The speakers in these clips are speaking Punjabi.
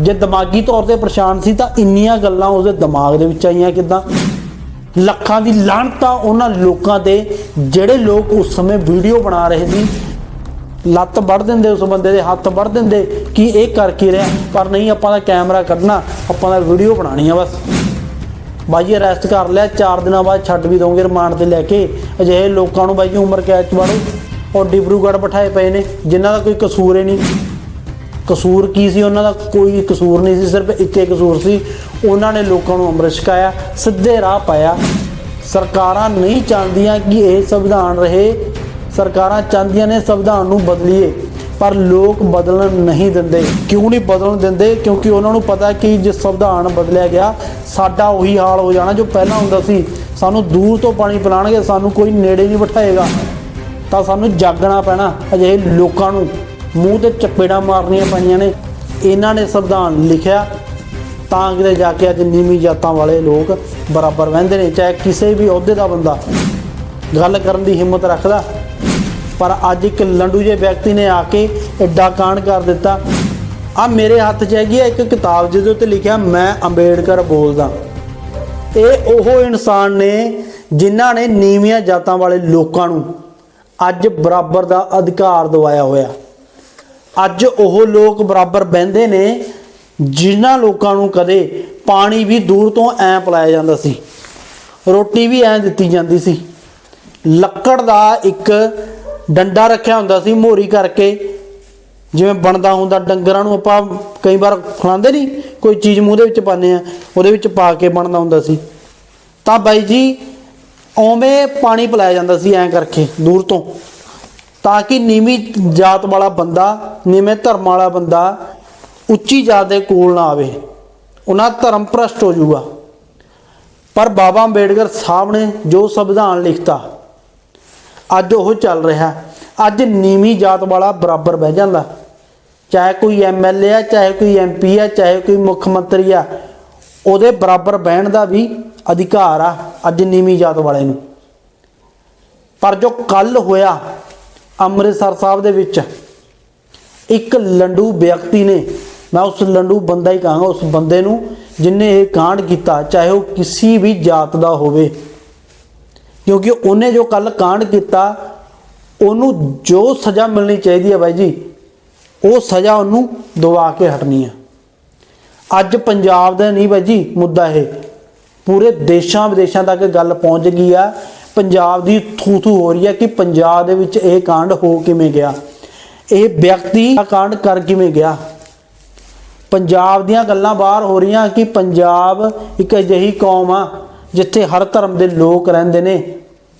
ਜੇ ਦਿਮਾਗੀ ਤੌਰ ਤੇ ਪਰੇਸ਼ਾਨ ਸੀ ਤਾਂ ਇੰਨੀਆਂ ਗੱਲਾਂ ਉਹਦੇ ਦਿਮਾਗ ਦੇ ਵਿੱਚ ਆਈਆਂ ਕਿਦਾਂ? ਲੱਖਾਂ ਦੀ ਲਾਹਨਤਾਂ ਉਹਨਾਂ ਲੋਕਾਂ ਤੇ ਜਿਹੜੇ ਲੋਕ ਉਸ ਸਮੇਂ ਵੀਡੀਓ ਬਣਾ ਰਹੇ ਸੀ। ਲੱਤ ਵੱਢ ਦਿੰਦੇ ਉਸ ਬੰਦੇ ਦੇ, ਹੱਥ ਵੱਢ ਦਿੰਦੇ ਕਿ ਇਹ ਕਰ ਕੀ ਰਿਹਾ? ਪਰ ਨਹੀਂ, ਆਪਾਂ ਦਾ ਕੈਮਰਾ ਕੱਢਣਾ, ਆਪਾਂ ਦਾ ਵੀਡੀਓ ਬਣਾਣੀ ਆ ਬਸ। ਬਾਈ ਅਰੈਸਟ ਕਰ ਲਿਆ 4 ਦਿਨਾਂ ਬਾਅਦ ਛੱਡ ਵੀ ਦੋਗੇ ਰਿਮਾਂਡ ਤੇ ਲੈ ਕੇ। ਅਜਿਹੇ ਲੋਕਾਂ ਨੂੰ ਬਾਈ ਜੀ, ਉਮਰ ਕੈਦ ਚ ਵੜੋ। ਔਰ ਡਿਬਰੂਗੜ੍ਹ ਬਿਠਾਏ ਪਏ ਨੇ, ਜਿਨ੍ਹਾਂ ਦਾ ਕੋਈ ਕਸੂਰ ਹੀ ਨਹੀਂ। ਕਸੂਰ ਕੀ ਸੀ? ਉਹਨਾਂ ਦਾ ਕੋਈ ਕਸੂਰ ਨਹੀਂ ਸੀ, ਸਿਰਫ ਇੱਕੇ ਕਸੂਰ ਸੀ। ਉਹਨਾਂ ਨੇ ਲੋਕਾਂ ਨੂੰ ਅੰਮ੍ਰਿਤ ਛਕਾਇਆ, ਸਿੱਧੇ ਰਾਹ ਪਾਇਆ। ਸਰਕਾਰਾਂ ਨਹੀਂ ਚਾਹੁੰਦੀਆਂ ਕਿ ਇਹ ਸੰਵਿਧਾਨ ਰਹੇ। ਸਰਕਾਰਾਂ ਚਾਹੁੰਦੀਆਂ ਨੇ ਸੰਵਿਧਾਨ ਨੂੰ ਬਦਲੀਏ, ਪਰ ਲੋਕ ਬਦਲਣ ਨਹੀਂ ਦਿੰਦੇ। ਕਿਉਂ ਨਹੀਂ ਬਦਲਣ ਦਿੰਦੇ? ਕਿਉਂਕਿ ਉਹਨਾਂ ਨੂੰ ਪਤਾ ਕਿ ਜੇ ਸੰਵਿਧਾਨ ਬਦਲਿਆ ਗਿਆ, ਸਾਡਾ ਉਹੀ ਹਾਲ ਹੋ ਜਾਣਾ ਜੋ ਪਹਿਲਾਂ ਹੁੰਦਾ ਸੀ। ਸਾਨੂੰ ਦੂਰ ਤੋਂ ਪਾਣੀ ਪਿਲਾਣਗੇ ਸਾਨੂੰ ਕੋਈ ਨੇੜੇ ਨਹੀਂ ਬਿਠਾਏਗਾ। ਤਾਂ ਸਾਨੂੰ ਜਾਗਣਾ ਪੈਣਾ ਅਜਿਹੇ ਲੋਕਾਂ ਨੂੰ। ਮੂੰਹ ਤੇ ਚਪੇੜਾਂ ਮਾਰਨੀਆਂ ਪਈਆਂ ਨੇ। ਇਹਨਾਂ ਨੇ ਸੰਵਿਧਾਨ ਲਿਖਿਆ ਤਾਂ ਕਿਤੇ ਜਾ ਕੇ ਅੱਜ ਨੀਵੀਂ ਜਾਤਾਂ ਵਾਲੇ ਲੋਕ ਬਰਾਬਰ ਵਹਿੰਦੇ ਨੇ, ਚਾਹੇ ਕਿਸੇ ਵੀ ਅਹੁਦੇ ਦਾ ਬੰਦਾ ਗੱਲ ਕਰਨ ਦੀ ਹਿੰਮਤ ਰੱਖਦਾ। ਪਰ ਅੱਜ ਇੱਕ ਲੰਡੂ ਜੇ ਵਿਅਕਤੀ ਨੇ ਆ ਕੇ ਐਡਾ ਕਾਂਡ ਕਰ ਦਿੱਤਾ। ਆ ਮੇਰੇ ਹੱਥ 'ਚ ਹੈਗੀ ਆ ਇੱਕ ਕਿਤਾਬ ਜਿਹਦੇ ਉੱਤੇ ਲਿਖਿਆ, ਮੈਂ ਅੰਬੇਡਕਰ ਬੋਲਦਾ। ਇਹ ਉਹ ਇਨਸਾਨ ਨੇ ਜਿਨ੍ਹਾਂ ਨੇ ਨੀਵੀਆਂ ਜਾਤਾਂ ਵਾਲੇ ਲੋਕਾਂ ਨੂੰ ਅੱਜ ਬਰਾਬਰ ਦਾ ਅਧਿਕਾਰ ਦਿਵਾਇਆ ਹੋਇਆ। ਅੱਜ ਉਹ ਲੋਕ ਬਰਾਬਰ ਬਹਿੰਦੇ ਨੇ, ਜਿਨ੍ਹਾਂ ਲੋਕਾਂ ਨੂੰ ਕਦੇ ਪਾਣੀ ਵੀ ਦੂਰ ਤੋਂ ਐਂ ਪਿਲਾਇਆ ਜਾਂਦਾ ਸੀ। ਰੋਟੀ ਵੀ ਐਂ ਦਿੱਤੀ ਜਾਂਦੀ ਸੀ। ਲੱਕੜ ਦਾ ਇੱਕ ਡੰਡਾ ਰੱਖਿਆ ਹੁੰਦਾ ਸੀ ਮੋਰੀ ਕਰਕੇ। ਜਿਵੇਂ ਬਣਦਾ ਹੁੰਦਾ, ਡੰਗਰਾਂ ਨੂੰ ਆਪਾਂ ਕਈ ਵਾਰ ਖਿਲਾਉਂਦੇ ਨਹੀਂ, ਕੋਈ ਚੀਜ਼ ਮੂੰਹ ਦੇ ਵਿੱਚ ਪਾਉਂਦੇ ਆ ਉਹਦੇ ਵਿੱਚ ਪਾ ਕੇ ਬਣਦਾ ਹੁੰਦਾ ਸੀ। ਤਾਂ ਬਾਈ ਜੀ ਓਵੇਂ ਪਾਣੀ ਪਿਲਾਇਆ ਜਾਂਦਾ ਸੀ ਐਂ ਕਰਕੇ ਦੂਰ ਤੋਂ। ਤਾਂ ਕਿ ਨੀਵੀਂ ਜਾਤ ਵਾਲਾ ਬੰਦਾ, ਨੀਵੇਂ ਧਰਮ ਵਾਲਾ ਬੰਦਾ ਉੱਚੀ ਜਾਤ ਦੇ ਕੋਲ ਨਾ ਆਵੇ। ਉਹਨਾਂ ਧਰਮ ਭ੍ਰਸ਼ਟ ਹੋ ਜਾਊਗਾ। ਪਰ ਬਾਬਾ ਅੰਬੇਡਕਰ ਸਾਹਿਬ ਨੇ ਜੋ ਸੰਵਿਧਾਨ ਲਿਖਤਾ, ਅੱਜ ਉਹ ਚੱਲ ਰਿਹਾ। ਅੱਜ ਨੀਵੀਂ ਜਾਤ ਵਾਲਾ ਬਰਾਬਰ ਬਹਿ ਜਾਂਦਾ। ਚਾਹੇ ਕੋਈ ਐਮਐਲਏ ਆ, ਚਾਹੇ ਕੋਈ ਐਮਪੀ ਆ, ਚਾਹੇ ਕੋਈ ਮੁੱਖ ਮੰਤਰੀ ਆ, ਉਹਦੇ ਬਰਾਬਰ ਬਹਿਣ ਦਾ ਵੀ ਅਧਿਕਾਰ ਆ ਅੱਜ ਨੀਵੀਂ ਜਾਤ ਵਾਲੇ ਨੂੰ। ਪਰ ਜੋ ਕੱਲ ਹੋਇਆ ਅੰਮ੍ਰਿਤਸਰ ਸਾਹਿਬ ਦੇ ਵਿੱਚ ਇੱਕ ਲੰਡੂ ਵਿਅਕਤੀ ਨੇ, ਮੈਂ ਉਸ ਲੰਡੂ ਬੰਦਾ ਹੀ ਕਹਾਂਗਾ, ਉਸ ਬੰਦੇ ਨੂੰ ਜਿਨੇ ਇਹ ਕਾਂਡ ਕੀਤਾ, ਚਾਹੇ ਉਹ ਕਿਸੇ ਵੀ ਜਾਤ ਦਾ ਹੋਵੇ। ਕਿਉਂਕਿ ਉਹਨੇ ਜੋ ਕੱਲ ਕਾਂਡ ਕੀਤਾ, ਉਹਨੂੰ ਜੋ ਸਜ਼ਾ ਮਿਲਣੀ ਚਾਹੀਦੀ ਹੈ ਬਾਈ ਜੀ, ਉਹ ਸਜ਼ਾ ਉਹਨੂੰ ਦਵਾ ਕੇ ਹਟਣੀ ਹੈ। ਅੱਜ ਪੰਜਾਬ ਦਾ ਨਹੀਂ ਬਾਈ ਜੀ, ਮੁੱਦਾ ਇਹ। ਪੂਰੇ ਦੇਸ਼ਾਂ ਵਿਦੇਸ਼ਾਂ ਤੱਕ ਗੱਲ ਪਹੁੰਚ ਗਈ ਆ ਪੰਜਾਬ ਦੀ ਥੂ ਥੂ ਹੋ ਰਹੀ ਹੈ ਕਿ ਪੰਜਾਬ ਦੇ ਵਿੱਚ ਇਹ ਕਾਂਡ ਹੋ ਕਿਵੇਂ ਗਿਆ? ਇਹ ਵਿਅਕਤੀ ਆ ਕਾਂਡ ਕਰ ਕਿਵੇਂ ਗਿਆ? ਪੰਜਾਬ ਦੀਆਂ ਗੱਲਾਂ ਬਾਹਰ ਹੋ ਰਹੀਆਂ ਕਿ ਪੰਜਾਬ ਇੱਕ ਅਜਿਹੀ ਕੌਮ ਆ ਜਿੱਥੇ ਹਰ ਧਰਮ ਦੇ ਲੋਕ ਰਹਿੰਦੇ ਨੇ,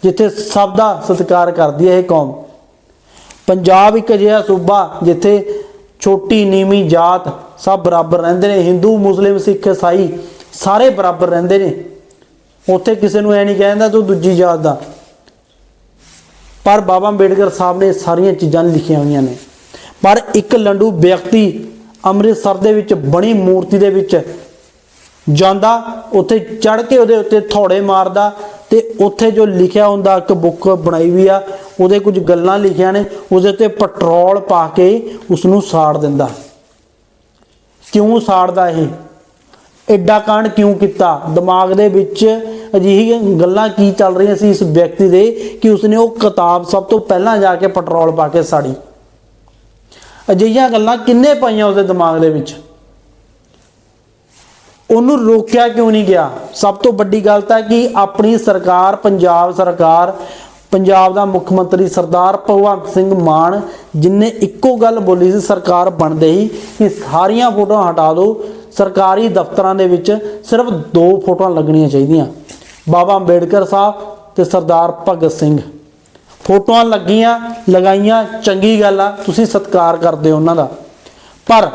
ਜਿੱਥੇ ਸਭ ਦਾ ਸਤਿਕਾਰ ਕਰਦੀ ਹੈ ਇਹ ਕੌਮ। ਪੰਜਾਬ ਇੱਕ ਅਜਿਹਾ ਸੂਬਾ ਜਿੱਥੇ ਛੋਟੀ ਨੀਵੀਂ ਜਾਤ ਸਭ ਬਰਾਬਰ ਰਹਿੰਦੇ ਨੇ, ਹਿੰਦੂ, ਮੁਸਲਿਮ, ਸਿੱਖ, ਈਸਾਈ ਸਾਰੇ ਬਰਾਬਰ ਰਹਿੰਦੇ ਨੇ। ਉੱਥੇ ਕਿਸੇ ਨੂੰ ਐ ਨਹੀਂ ਕਹਿੰਦਾ ਤੂੰ ਦੂਜੀ ਜਾਤ ਦਾ। ਪਰ ਬਾਬਾ ਅੰਬੇਡਕਰ ਸਾਹਿਬ ਨੇ ਸਾਰੀਆਂ ਚੀਜ਼ਾਂ ਲਿਖੀਆਂ ਹੋਈਆਂ ਨੇ। ਪਰ ਇੱਕ ਲੰਡੂ ਵਿਅਕਤੀ ਅੰਮ੍ਰਿਤਸਰ ਦੇ ਵਿੱਚ ਬਣੀ ਮੂਰਤੀ ਦੇ ਵਿੱਚ ਜਾਂਦਾ, ਉੱਥੇ ਚੜ ਕੇ ਉਹਦੇ ਉੱਤੇ ਥੋੜੇ ਮਾਰਦਾ ਤੇ ਉੱਥੇ ਜੋ ਲਿਖਿਆ ਹੁੰਦਾ, ਇੱਕ ਬੁੱਕ ਬਣਾਈ ਵੀ ਆ, ਉਹਦੇ ਕੁਝ ਗੱਲਾਂ ਲਿਖੀਆਂ ਨੇ, ਉਹਦੇ ਉੱਤੇ ਪੈਟਰੋਲ ਪਾ ਕੇ ਉਸ ਨੂੰ ਸਾੜ ਦਿੰਦਾ। ਕਿਉਂ ਸਾੜਦਾ ਇਹ? ਐਡਾ ਕਾਂਡ ਕਿਉਂ ਕੀਤਾ? ਦਿਮਾਗ ਦੇ ਵਿੱਚ ਅਜਿਹੀ ਗੱਲਾਂ ਕੀ ਚੱਲ ਰਹੀਆਂ ਸੀ ਇਸ ਵਿਅਕਤੀ ਦੇ ਕਿ ਉਸਨੇ ਉਹ ਕਿਤਾਬ ਸਭ ਤੋਂ ਪਹਿਲਾਂ ਜਾ ਕੇ ਪੈਟਰੋਲ ਪਾ ਕੇ ਸਾੜੀ? ਅਜਿਹੀਆਂ ਗੱਲਾਂ ਕਿੰਨੇ ਪਾਈਆਂ ਉਸਦੇ ਦਿਮਾਗ ਦੇ ਵਿੱਚ? ਉਹਨੂੰ ਰੋਕਿਆ ਕਿਉਂ ਨਹੀਂ ਗਿਆ? ਸਭ ਤੋਂ ਵੱਡੀ ਗੱਲ ਤਾਂ ਕਿ ਆਪਣੀ ਸਰਕਾਰ, ਪੰਜਾਬ ਸਰਕਾਰ, ਪੰਜਾਬ ਦਾ ਮੁੱਖ ਮੰਤਰੀ ਸਰਦਾਰ ਭਗਵੰਤ ਸਿੰਘ ਮਾਨ, ਜਿਨੇ ਇੱਕੋ ਗੱਲ ਬੋਲੀ ਸੀ, ਸਰਕਾਰ ਬਣਦੇ ਹੀ, ਕਿ ਸਾਰੀਆਂ ਫੋਟੋਆਂ ਹਟਾ ਦਿਓ ਸਰਕਾਰੀ ਦਫ਼ਤਰਾਂ ਦੇ ਵਿੱਚ ਸਿਰਫ ਦੋ ਫੋਟੋਆਂ ਲੱਗਣੀਆਂ ਚਾਹੀਦੀਆਂ। ਬਾਬਾ ਅੰਬੇਡਕਰ ਸਾਹਿਬ ਤੇ ਸਰਦਾਰ ਭਗਤ ਸਿੰਘ। ਫੋਟੋਆਂ ਲੱਗੀਆਂ, ਲਗਾਈਆਂ, ਚੰਗੀ ਗੱਲ ਆ, ਤੁਸੀਂ ਸਤਿਕਾਰ ਕਰਦੇ ਹੋ ਉਹਨਾਂ ਦਾ। ਪਰ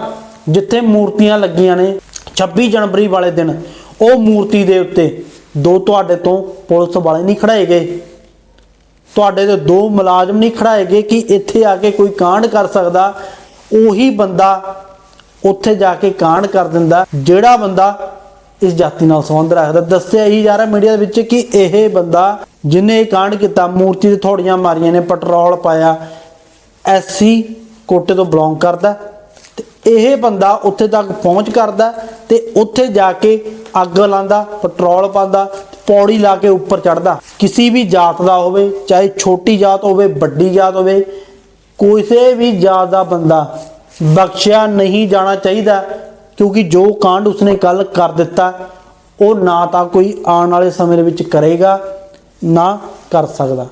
ਜਿੱਥੇ ਮੂਰਤੀਆਂ ਲੱਗੀਆਂ ਨੇ 26 ਜਨਵਰੀ ਵਾਲੇ ਦਿਨ, ਉਹ ਮੂਰਤੀ ਦੇ ਉੱਤੇ ਦੋ ਤੁਹਾਡੇ ਤੋਂ ਪੁਲਿਸ ਵਾਲੇ ਨਹੀਂ ਖੜਾਏ ਗਏ। ਤੁਹਾਡੇ ਦੇ ਦੋ ਮੁਲਾਜ਼ਮ ਨਹੀਂ ਖੜਾਏ ਗਏ ਕਿ ਇੱਥੇ ਆ ਕੇ ਕੋਈ ਕਾਂਡ ਕਰ ਸਕਦਾ। ਉਹੀ ਬੰਦਾ ਉੱਥੇ ਜਾ ਕੇ ਕਾਂਡ ਕਰ ਦਿੰਦਾ, ਜਿਹੜਾ ਬੰਦਾ ਇਸ ਜਾਤੀ ਨਾਲ ਸੰਬੰਧ ਰੱਖਦਾ। ਦੱਸਿਆ ਹੀ ਜਾ ਰਿਹਾ ਮੀਡੀਆ ਦੇ ਵਿੱਚ ਕਿ ਇਹ ਬੰਦਾ ਜਿਹਨੇ ਇਹ ਕਾਂਡ ਕੀਤਾ, ਮੂਰਤੀ ਤੇ ਥੋੜੀਆਂ ਮਾਰੀਆਂ ਨੇ, ਪੈਟਰੋਲ ਪਾਇਆ ਐਸਸੀ ਕੋਟੇ ਤੋਂ ਬਿਲੋਂਗ ਕਰਦਾ। ਤੇ ਇਹ ਬੰਦਾ ਉੱਥੇ ਤੱਕ ਪਹੁੰਚ ਕਰਦਾ ਤੇ ਉੱਥੇ ਜਾ ਕੇ ਅੱਗ ਲਾਉਂਦਾ, ਪੈਟਰੋਲ ਪਾਉਂਦਾ, ਪੌੜੀ ਲਾ ਕੇ ਉੱਪਰ ਚੜਦਾ ਕਿਸੇ ਵੀ ਜਾਤ ਦਾ ਹੋਵੇ, ਚਾਹੇ ਛੋਟੀ ਜਾਤ ਹੋਵੇ, ਵੱਡੀ ਜਾਤ ਹੋਵੇ ਕਿਸੇ ਵੀ ਜਾਤ ਦਾ ਬੰਦਾ ਬਖਸ਼ਿਆ ਨਹੀਂ ਜਾਣਾ ਚਾਹੀਦਾ, ਕਿਉਂਕਿ ਜੋ ਕਾਂਡ ਉਸਨੇ ਕੱਲ ਕਰ ਦਿੱਤਾ, ਉਹ ਨਾ ਤਾਂ ਕੋਈ ਆਉਣ ਵਾਲੇ ਸਮੇਂ ਦੇ ਵਿੱਚ ਕਰੇਗਾ, ਨਾ ਕਰ ਸਕਦਾ।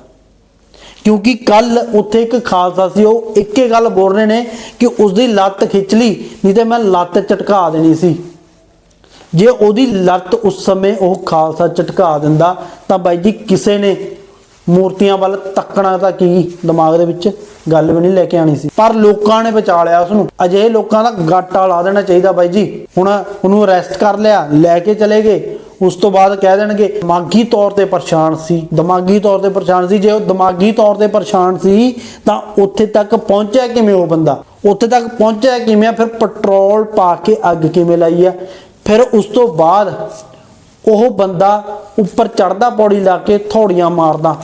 ਕਿਉਂਕਿ ਕੱਲ ਉੱਥੇ ਇੱਕ ਖਾਲਸਾ ਸੀ, ਉਹ ਇੱਕੇ ਗੱਲ ਬੋਲ ਰਹੇ ਨੇ ਕਿ ਉਸਦੀ ਲੱਤ ਖਿੱਚ ਲਈ, ਨਹੀਂ ਤੇ ਮੈਂ ਲੱਤ ਝਟਕਾ ਦੇਣੀ ਸੀ। ਜੇ ਉਹਦੀ ਲੱਤ ਉਸ ਸਮੇਂ ਉਹ ਖਾਲਸਾ ਝਟਕਾ ਦਿੰਦਾ, ਤਾਂ ਬਾਈ ਜੀ ਕਿਸੇ ਨੇ ਮੂਰਤੀਆਂ ਵੱਲ ਤੱਕਣਾ ਤਾਂ ਕੀ ਦਿਮਾਗ ਦੇ ਵਿੱਚ? ਗੱਲ ਵੀ ਨਹੀਂ ਲੈ ਕੇ ਆਣੀ ਸੀ। ਪਰ ਲੋਕਾਂ ਨੇ ਬਚਾ ਲਿਆ ਉਸ ਨੂੰ ਅਜਿਹੇ ਲੋਕਾਂ ਦਾ ਗਾਟਾ ਲਾ ਦੇਣਾ ਚਾਹੀਦਾ ਬਾਈ ਜੀ। ਹੁਣ ਉਹਨੂੰ ਅਰੈਸਟ ਕਰ ਲਿਆ, ਲੈ ਕੇ ਚਲੇ ਗਏ। ਉਸ ਤੋਂ ਬਾਅਦ ਕਹਿ ਦੇਣਗੇ, ਦਿਮਾਗੀ ਤੌਰ ਤੇ ਪਰੇਸ਼ਾਨ ਸੀ। ਦਿਮਾਗੀ ਤੌਰ ਤੇ ਪਰੇਸ਼ਾਨ ਸੀ। ਜੇ ਉਹ ਦਿਮਾਗੀ ਤੌਰ ਤੇ ਪਰੇਸ਼ਾਨ ਸੀ, ਤਾਂ ਉੱਥੇ ਤੱਕ ਪਹੁੰਚਿਆ ਕਿਵੇਂ ਉਹ ਬੰਦਾ? ਉੱਥੇ ਤੱਕ ਪਹੁੰਚਿਆ ਕਿਵੇਂ ਫਿਰ ਪੈਟਰੋਲ ਪਾ ਕੇ ਅੱਗ ਕਿਵੇਂ ਲਾਈ ਆ? ਫਿਰ ਉਸ ਤੋਂ ਬਾਅਦ ਉਹ ਬੰਦਾ ਉੱਪਰ ਚੜਦਾ ਪੌੜੀ ਲਾ ਕੇ ਥੋੜੀਆਂ ਮਾਰਦਾ।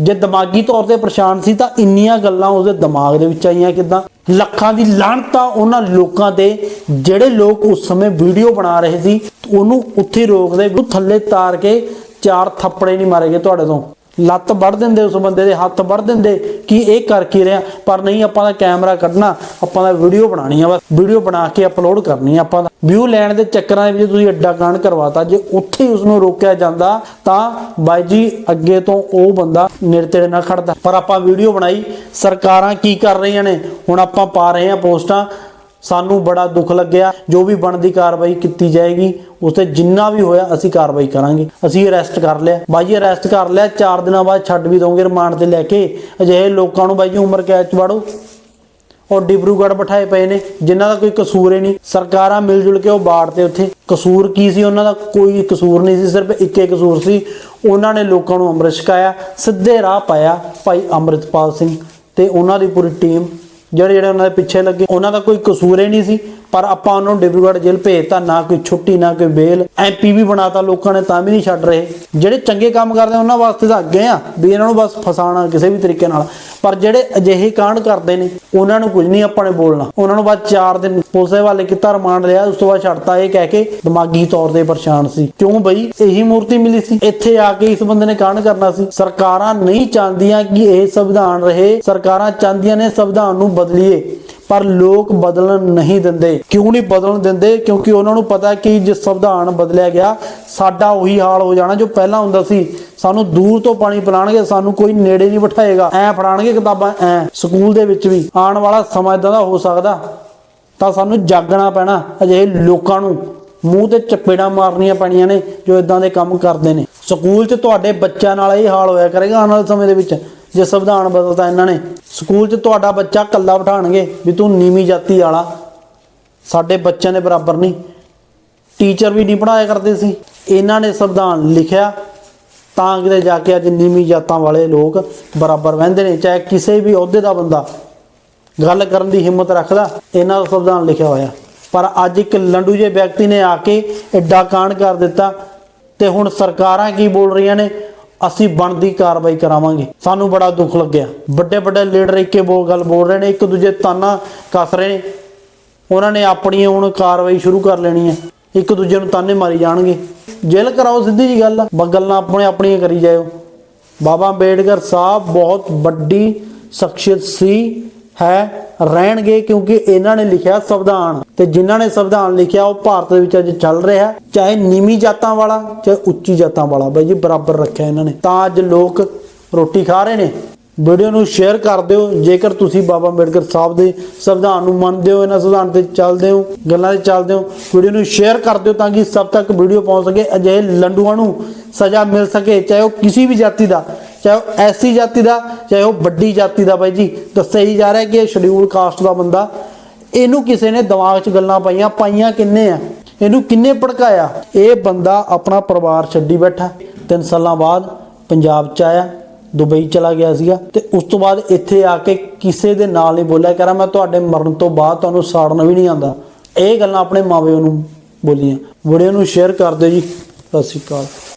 ਜੇ ਦਿਮਾਗੀ ਤੌਰ ਤੇ ਪਰੇਸ਼ਾਨ ਸੀ ਤਾਂ ਇੰਨੀਆਂ ਗੱਲਾਂ ਉਹਦੇ ਦਿਮਾਗ ਦੇ ਵਿੱਚ ਆਈਆਂ ਕਿਦਾਂ? ਲੱਖਾਂ ਦੀ ਲਾਹਨਤ ਉਹਨਾਂ ਲੋਕਾਂ ਤੇ, ਜਿਹੜੇ ਲੋਕ ਉਸ ਸਮੇਂ ਵੀਡੀਓ ਬਣਾ ਰਹੇ ਸੀ, ਉਹਨੂੰ ਉੱਥੇ ਰੋਕਦੇ ਥੱਲੇ ਤਾਰ ਕੇ ਚਾਰ ਥੱਪੜੇ ਨਹੀਂ ਮਾਰੇਗੇ ਤੁਹਾਡੇ ਤੋਂ। ਲੱਤ ਵੱਢ ਦਿੰਦੇ ਉਸ ਬੰਦੇ ਦੇ, ਹੱਥ ਵੱਢ ਦਿੰਦੇ ਕਿ ਇਹ ਕਰ ਕੀ ਰਿਹਾ। ਪਰ ਨਹੀਂ, ਆਪਾਂ ਦਾ ਕੈਮਰਾ ਕੱਢਣਾ, ਆਪਾਂ ਦਾ ਵੀਡੀਓ ਬਣਾਣੀ ਆ ਬਸ। ਵੀਡੀਓ ਬਣਾ ਕੇ ਅਪਲੋਡ ਕਰਨੀ ਆ ਆਪਾਂ ਦਾ। ਵਿਊ ਲੈਣ ਦੇ ਚੱਕਰਾਂ ਦੇ ਵਿੱਚ ਤੁਸੀਂ ਅੱਡਾ ਕਾਂਡ ਕਰਵਾਤਾ। ਜੇ ਉੱਥੇ ਹੀ ਉਸ ਨੂੰ ਰੋਕਿਆ ਜਾਂਦਾ, ਤਾਂ ਬਾਈ ਜੀ, ਅੱਗੇ ਤੋਂ ਉਹ ਬੰਦਾ ਨੇੜੇ ਤੇੜੇ ਨਾ ਖੜਦਾ। ਪਰ ਆਪਾਂ ਵੀਡੀਓ ਬਣਾਈ। ਸਰਕਾਰਾਂ ਕੀ ਕਰ ਰਹੀਆਂ ਨੇ? ਹੁਣ ਆਪਾਂ ਪਾ ਰਹੇ ਹਾਂ ਪੋਸਟਾਂ। ਸਾਨੂੰ ਬੜਾ ਦੁੱਖ ਲੱਗਿਆ। ਜੋ ਵੀ ਬਣਦੀ ਕਾਰਵਾਈ ਕੀਤੀ ਜਾਏਗੀ ਉਸ ਤੇ ਜਿੰਨਾ ਵੀ ਹੋਇਆ ਅਸੀਂ ਕਾਰਵਾਈ ਕਰਾਂਗੇ। ਅਸੀਂ ਅਰੈਸਟ ਕਰ ਲਿਆ। ਬਾਈ ਅਰੈਸਟ ਕਰ ਲਿਆ। 4 ਦਿਨਾਂ ਬਾਅਦ ਛੱਡ ਵੀ ਦੋਗੇ ਰਿਮਾਂਡ ਤੇ ਲੈ ਕੇ। ਅਜਿਹੇ ਲੋਕਾਂ ਨੂੰ ਬਾਈ ਜੀ, ਉਮਰ ਕੈਦ ਚ ਵਾੜੋ। ਔਰ ਡਿਬਰੂਗੜ੍ਹ ਬਿਠਾਏ ਪਏ ਨੇ, ਜਿਨ੍ਹਾਂ ਦਾ ਕੋਈ ਕਸੂਰ ਹੀ ਨਹੀਂ। ਸਰਕਾਰਾਂ ਮਿਲ ਜੁਲ ਕੇ ਉਹ ਬਾੜ ਤੇ ਉੱਥੇ। ਕਸੂਰ ਕੀ ਸੀ ਉਹਨਾਂ ਦਾ? ਕੋਈ ਕਸੂਰ ਨਹੀਂ ਸੀ, ਸਿਰਫ ਇੱਕੇ ਕਸੂਰ ਸੀ। ਉਹਨਾਂ ਨੇ ਲੋਕਾਂ ਨੂੰ ਅੰਮ੍ਰਿਤ ਛਕਾਇਆ, ਸਿੱਧੇ ਰਾਹ ਪਾਇਆ ਭਾਈ ਅੰਮ੍ਰਿਤਪਾਲ ਸਿੰਘ ਤੇ ਉਹਨਾਂ ਦੀ ਪੂਰੀ ਟੀਮ। ਜਿਹੜੇ ਜਿਹੜੇ ਉਹਨਾਂ ਦੇ ਪਿੱਛੇ ਲੱਗੇ ਉਹਨਾਂ ਦਾ ਕੋਈ ਕਸੂਰ ਹੀ ਨਹੀਂ ਸੀ। ਪਰ ਆਪਾਂ ਉਹਨਾਂ ਨੂੰ ਡਿਬਰੂਗੜ੍ਹ ਜੇਲ੍ਹ ਭੇਜਤਾ, ਨਾ ਕੋਈ ਛੁੱਟੀ, ਨਾ ਕੋਈ ਬੇਲ। ਐਮਪੀ ਵੀ ਬਣਾਤਾ ਲੋਕਾਂ ਨੇ, ਤਾਂ ਵੀ ਨਹੀਂ ਛੱਡ ਰਹੇ। ਜਿਹੜੇ ਚੰਗੇ ਕੰਮ ਕਰਦੇ ਉਹਨਾਂ ਵਾਸਤੇ ਤਾਂ ਅੱਗੇ ਆ, ਵੀ ਇਹਨਾਂ ਨੂੰ ਬਸ ਫਸਾਣਾ ਕਿਸੇ ਵੀ ਤਰੀਕੇ ਨਾਲ। ਪਰ ਜਿਹੜੇ ਅਜਿਹੇ ਕਾਂਡ ਕਰਦੇ ਨੇ, ਉਹਨਾਂ ਨੂੰ ਕੁਝ ਨਹੀਂ ਆਪਾਂ ਨੇ ਬੋਲਣਾ। ਉਹਨਾਂ ਨੂੰ ਬਾਅਦ 4 ਦਿਨ ਪੁਲਿਸ ਦੇ ਹਵਾਲੇ ਕੀਤਾ, ਰਿਮਾਂਡ ਲਿਆ, ਉਸ ਤੋਂ ਬਾਅਦ ਛੱਡਤਾ ਇਹ ਕਹਿ ਕੇ ਦਿਮਾਗੀ ਤੌਰ ਤੇ ਪਰੇਸ਼ਾਨ ਸੀ। ਕਿਉਂ ਬਈ? ਇਹੀ ਮੂਰਤੀ ਮਿਲੀ ਸੀ। ਇੱਥੇ ਆ ਕੇ ਇਸ ਬੰਦੇ ਨੇ ਕਾਂਡ ਕਰਨਾ ਸੀ। ਸਰਕਾਰਾਂ ਨਹੀਂ ਚਾਹੁੰਦੀਆਂ ਕਿ ਇਹ ਸੰਵਿਧਾਨ ਰਹੇ। ਸਰਕਾਰਾਂ ਚਾਹੁੰਦੀਆਂ ਨੇ ਸੰਵਿਧਾਨ ਨੂੰ ਬਦਲੀਏ। ਪਰ ਲੋਕ ਬਦਲਣ ਨਹੀਂ ਦਿੰਦੇ। ਕਿਉਂ ਨਹੀਂ ਬਦਲਣ ਦਿੰਦੇ? ਕਿਉਂਕਿ ਉਹਨਾਂ ਨੂੰ ਪਤਾ ਕਿ ਜੇ ਸੰਵਿਧਾਨ ਬਦਲਿਆ ਗਿਆ, ਸਾਡਾ ਉਹੀ ਹਾਲ ਹੋ ਜਾਣਾ ਜੋ ਪਹਿਲਾਂ ਹੁੰਦਾ ਸੀ। ਸਾਨੂੰ ਦੂਰ ਤੋਂ ਪਾਣੀ ਪਿਲਾਣਗੇ ਸਾਨੂੰ ਕੋਈ ਨੇੜੇ ਨਹੀਂ ਬਿਠਾਏਗਾ। ਐ ਫੜਾਣਗੇ ਕਿਤਾਬਾਂ, ਐ। ਸਕੂਲ ਦੇ ਵਿੱਚ ਵੀ ਆਉਣ ਵਾਲਾ ਸਮਾਂ ਇਦਾਂ ਦਾ ਹੋ ਸਕਦਾ। ਤਾਂ ਸਾਨੂੰ ਜਾਗਣਾ ਪੈਣਾ, ਅਜਿਹੇ ਲੋਕਾਂ ਨੂੰ ਮੂੰਹ ਤੇ ਚਪੇੜਾਂ ਮਾਰਨੀਆਂ ਪੈਣੀਆਂ ਨੇ ਜੋ ਇਦਾਂ ਦੇ ਕੰਮ ਕਰਦੇ ਨੇ। ਸਕੂਲ 'ਚ ਤੁਹਾਡੇ ਬੱਚਿਆਂ ਨਾਲ ਇਹ ਹਾਲ ਹੋਇਆ ਕਰੇਗਾ ਆਉਣ ਵਾਲੇ ਸਮੇਂ ਦੇ ਵਿੱਚ। ਜੇ ਸੰਵਿਧਾਨ ਬਦਲਤਾ ਇਹਨਾਂ ਨੇ ਸਕੂਲ 'ਚ ਤੁਹਾਡਾ ਬੱਚਾ ਕੱਲਾ ਬਿਠਾਣਗੇ ਵੀ ਤੂੰ ਨੀਵੀਂ ਜਾਤੀ ਵਾਲਾ। ਸਾਡੇ ਬੱਚਿਆਂ ਦੇ ਬਰਾਬਰ ਨਹੀਂ। ਟੀਚਰ ਵੀ ਨਹੀਂ ਪੜਾਇਆ ਕਰਦੇ ਸੀ। ਇਹਨਾਂ ਨੇ ਸੰਵਿਧਾਨ ਲਿਖਿਆ। ਤਾਂ ਕਿਤੇ ਜਾ ਕੇ ਅੱਜ ਨੀਵੀਂ ਜਾਤਾਂ ਵਾਲੇ ਲੋਕ ਬਰਾਬਰ ਵਹਿੰਦੇ ਨੇ। ਚਾਹੇ ਕਿਸੇ ਵੀ ਅਹੁਦੇ ਦਾ ਬੰਦਾ ਗੱਲ ਕਰਨ ਦੀ ਹਿੰਮਤ ਰੱਖਦਾ, ਇਹਨਾਂ ਦਾ ਸੰਵਿਧਾਨ ਲਿਖਿਆ ਹੋਇਆ। ਪਰ ਅੱਜ ਇੱਕ ਲੰਡੂ ਜੇ ਵਿਅਕਤੀ ਨੇ ਆ ਕੇ ਐਡਾ ਕਾਂਡ ਕਰ ਦਿੱਤਾ ਤੇ ਹੁਣ ਸਰਕਾਰਾਂ ਕੀ ਬੋਲ ਰਹੀਆਂ ਨੇ? ਅਸੀਂ ਬਣਦੀ ਕਾਰਵਾਈ ਕਰਾਵਾਂਗੇ। ਸਾਨੂੰ ਬੜਾ ਦੁੱਖ ਲੱਗਿਆ। ਵੱਡੇ ਵੱਡੇ ਲੀਡਰ ਇੱਕੇ ਬੋਲ ਗੱਲ ਬੋਲ ਰਹੇ ਨੇ, ਇੱਕ ਦੂਜੇ ਤਾਨਾ ਕੱਸ ਰਹੇ ਨੇ। ਉਹਨਾਂ ਨੇ ਆਪਣੀ ਹੁਣ ਕਾਰਵਾਈ ਸ਼ੁਰੂ ਕਰ ਲੈਣੀ ਹੈ। ਇੱਕ ਦੂਜੇ ਨੂੰ ਤਾਨੇ ਮਾਰੀ ਜਾਣਗੇ। ਜੇਲ੍ਹ ਕਰਾਓ ਸਿੱਧੀ ਜੀ ਗੱਲ ਆ। ਗੱਲਾਂ ਆਪਣੇ ਆਪਣੀਆਂ ਕਰੀ ਜਾਇਓ। ਬਾਬਾ ਅੰਬੇਡਕਰ ਸਾਹਿਬ ਬਹੁਤ ਵੱਡੀ ਸ਼ਖਸੀਅਤ ਸੀ। ਹੈ, ਰਹਿਣਗੇ ਕਿਉਂਕਿ ਇਹਨਾਂ ਨੇ ਲਿਖਿਆ ਸੰਵਿਧਾਨ। ਤੇ ਜਿਨ੍ਹਾਂ ਨੇ ਸੰਵਿਧਾਨ ਲਿਖਿਆ, ਉਹ ਭਾਰਤ ਦੇ ਵਿੱਚ ਅੱਜ ਚੱਲ ਰਿਹਾ ਚਾਹੇ ਨੀਵੀਂ ਜਾਤਾਂ ਵਾਲਾ, ਚਾਹੇ ਉੱਚੀ ਜਾਤਾਂ ਵਾਲਾ। ਬਾਈ ਜੀ, ਬਰਾਬਰ ਰੱਖਿਆ ਇਹਨਾਂ ਨੇ। ਤਾਂ ਅੱਜ ਲੋਕ ਰੋਟੀ ਖਾ ਰਹੇ ਨੇ। ਵੀਡੀਓ ਨੂੰ ਸ਼ੇਅਰ ਕਰ ਦਿਓ। ਜੇਕਰ ਤੁਸੀਂ ਬਾਬਾ ਅੰਬੇਡਕਰ ਸਾਹਿਬ ਦੇ ਸੰਵਿਧਾਨ ਨੂੰ ਮੰਨਦੇ ਹੋ, ਇਹਨਾਂ ਸੰਵਿਧਾਨ ਤੇ ਚੱਲਦੇ ਹੋ, ਗੱਲਾਂ ਤੇ ਚੱਲਦੇ ਹੋ, ਵੀਡੀਓ ਨੂੰ ਸ਼ੇਅਰ ਕਰ ਦਿਓ ਤਾਂ ਕਿ ਸਭ ਤੱਕ ਵੀਡੀਓ ਪਹੁੰਚ ਸਕੇ। ਅਜਿਹੇ ਲੰਡੂਆਂ ਨੂੰ ਸਜ਼ਾ ਮਿਲ ਸਕੇ, ਚਾਹੇ ਉਹ ਕਿਸੇ ਵੀ ਜਾਤੀ ਦਾ। ਚਾਹੇ ਉਹ ਐਸੀ ਜਾਤੀ ਦਾ, ਚਾਹੇ ਉਹ ਵੱਡੀ ਜਾਤੀ ਦਾ ਬਾਈ ਜੀ। ਦੱਸਿਆ ਹੀ ਜਾ ਰਿਹਾ ਕਿ ਇਹ ਸ਼ਡਿਊਲ ਕਾਸਟ ਦਾ ਬੰਦਾ, ਇਹਨੂੰ ਕਿਸੇ ਨੇ ਦਿਮਾਗ 'ਚ ਗੱਲਾਂ ਪਾਈਆਂ ਪਾਈਆਂ ਕਿੰਨੇ ਆ? ਇਹਨੂੰ ਕਿੰਨੇ ਭੜਕਾਇਆ? ਇਹ ਬੰਦਾ ਆਪਣਾ ਪਰਿਵਾਰ ਛੱਡੀ ਬੈਠਾ। ਤਿੰਨ ਸਾਲਾਂ ਬਾਅਦ ਪੰਜਾਬ 'ਚ ਆਇਆ, ਦੁਬਈ ਚਲਾ ਗਿਆ ਸੀਗਾ। ਤੇ ਉਸ ਤੋਂ ਬਾਅਦ ਇੱਥੇ ਆ ਕੇ ਕਿਸੇ ਦੇ ਨਾਲ ਨਹੀਂ ਬੋਲਿਆ। ਕਰਾਂ ਮੈਂ ਤੁਹਾਡੇ ਮਰਨ ਤੋਂ ਬਾਅਦ ਤੁਹਾਨੂੰ ਸਾੜਨ ਵੀ ਨਹੀਂ ਆਂਦਾ ਇਹ ਗੱਲਾਂ ਆਪਣੇ ਮਾਪਿਆਂ ਨੂੰ ਬੋਲੀਆਂ। ਵੀਡੀਓ ਨੂੰ ਸ਼ੇਅਰ ਕਰ ਦਿਓ ਜੀ। ਸਤਿ ਸ਼੍ਰੀ ਅਕਾਲ।